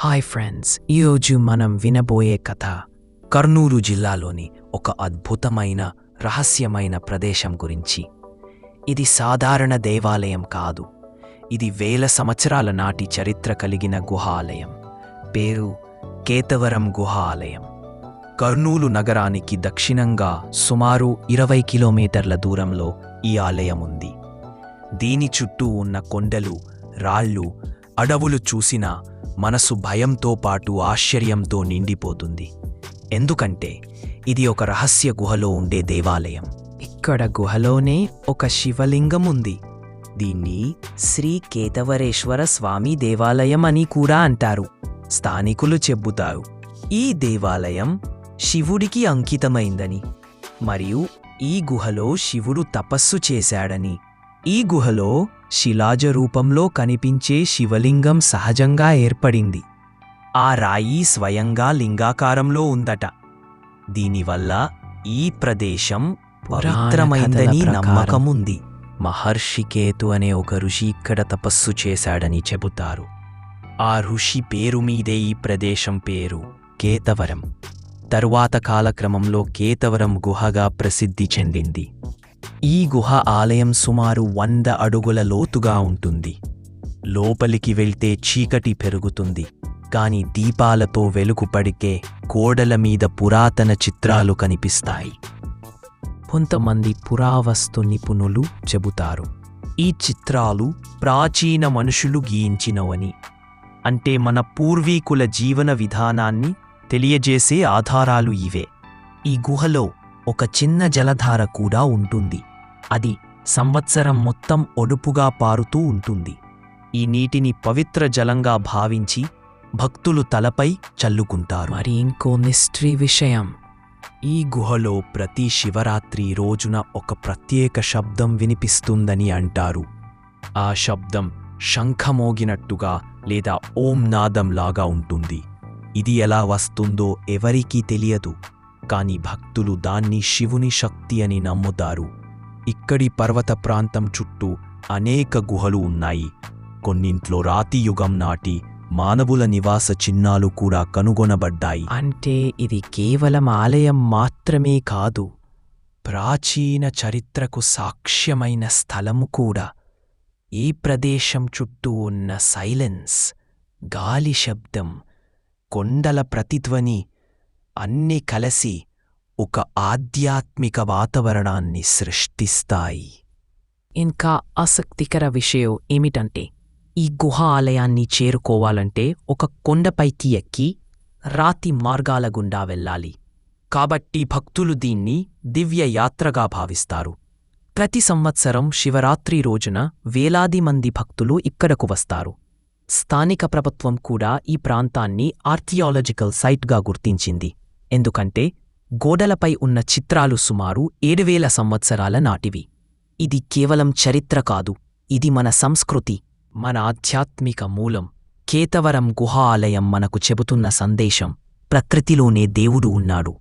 Hi friends ఈరోజు మనం వినబోయే కథ కర్నూలు జిల్లాలోని ఒక అద్భుతమైన రహస్యమైన ప్రదేశం గురించి. ఇది సాధారణ దేవాలయం కాదు. ఇది వేల సంవత్సరాల నాటి చరిత్ర కలిగిన గుహ ఆలయం పేరు కేతవరం గుహ ఆలయం కర్నూలు నగరానికి దక్షిణంగా సుమారు ఇరవై కిలోమీటర్ల దూరంలో ఈ ఆలయం ఉంది. దీని చుట్టూ ఉన్న కొండలు రాళ్ళు అడవులు చూసినా మనసు భయంతో పాటు ఆశ్చర్యంతో నిండిపోతుంది. ఎందుకంటే ఇది ఒక రహస్య గుహలో ఉండే దేవాలయం. ఇక్కడ గుహలోనే ఒక శివలింగం ఉంది. దీన్ని శ్రీ కేతవరేశ్వర స్వామి దేవాలయం అని కూడా అంటారు. స్థానికులు చెబుతారు. ఈ దేవాలయం శివుడికి అంకితమైందని మరియు ఈ గుహలో శివుడు తపస్సు చేశాడని ఈ గుహలో శిలాజ రూపంలో కనిపించే శివలింగం సహజంగా ఏర్పడింది. ఆ రాయి స్వయంగా లింగాకారంలో ఉందట. దీనివల్ల ఈ ప్రదేశం పవిత్రమైందని నమ్మకం ఉంది మహర్షి కేతు అనే ఒక ఋషి ఇక్కడ తపస్సు చేశాడని చెబుతారు. ఆ ఋషి పేరు మీదే ఈ ప్రదేశం పేరు కేతవరం. తరువాత కాలక్రమంలో కేతవరం గుహగా ప్రసిద్ధి చెందింది. ఈ గుహ ఆలయం సుమారు వంద అడుగుల లోతుగా ఉంటుంది. లోపలికి వెళ్తే చీకటి పెరుగుతుంది. కాని దీపాలతో వెలుగు పడికే గోడల మీద పురాతన చిత్రాలు కనిపిస్తాయి. కొంతమంది పురావస్తు నిపుణులు చెబుతారు ఈ చిత్రాలు ప్రాచీన మనుషులు గీయించినవని. అంటే మన పూర్వీకుల జీవన విధానాన్ని తెలియజేసే ఆధారాలు ఇవే. ఈ గుహలో ఒక చిన్న జలధార కూడా ఉంటుంది. అది సంవత్సరం మొత్తం ఒడుపుగా పారుతూ ఉంటుంది. ఈ నీటిని పవిత్ర జలంగా భావించి భక్తులు తలపై చల్లుకుంటారు. మరి ఇంకో మిస్టరీ విషయం. ఈ గుహలో ప్రతి శివరాత్రి రోజున ఒక ప్రత్యేక శబ్దం వినిపిస్తుందని అంటారు. ఆ శబ్దం శంఖమోగినట్టుగా లేదా ఓం నాదంలాగా ఉంటుంది. ఇది ఎలా వస్తుందో ఎవరికీ తెలియదు. కాని భక్తులు దాన్ని శివుని శక్తి అని నమ్ముతారు. ఇక్కడి పర్వత ప్రాంతం చుట్టూ అనేక గుహలు ఉన్నాయి. కొన్నింట్లో రాతియుగం నాటి మానవుల నివాస చిహ్నాలు కూడా కనుగొనబడ్డాయి. అంటే ఇది కేవలం ఆలయం మాత్రమే కాదు ప్రాచీన చరిత్రకు సాక్ష్యమైన స్థలము కూడా. ఈ ప్రదేశం చుట్టూ ఉన్న సైలెన్స్ గాలి శబ్దం కొండల ప్రతిధ్వని అన్నీ కలసి ఒక ఆధ్యాత్మిక వాతావరణాన్ని సృష్టిస్తాయి. ఇంకా ఆసక్తికర విషయం ఏమిటంటే ఈ గుహ ఆలయాన్ని చేరుకోవాలంటే ఒక కొండపైకి ఎక్కి రాతి మార్గాల గుండా వెళ్ళాలి. కాబట్టి భక్తులు దీన్ని దివ్య యాత్రగా భావిస్తారు. ప్రతి సంవత్సరం శివరాత్రి రోజున వేలాది మంది భక్తులు ఇక్కడకు వస్తారు. స్థానిక ప్రభుత్వం కూడా ఈ ప్రాంతాన్ని ఆర్కియాలజికల్ సైట్గా గుర్తించింది. ఎందుకంటే గోడలపై ఉన్న చిత్రాలు సుమారు ఏడువేల సంవత్సరాల నాటివి. ఇది కేవలం చరిత్ర కాదు ఇది మన సంస్కృతి మన ఆధ్యాత్మిక మూలం. కేతవరం గుహ ఆలయం మనకు చెబుతున్న సందేశం ప్రకృతిలోనే దేవుడు ఉన్నాడు.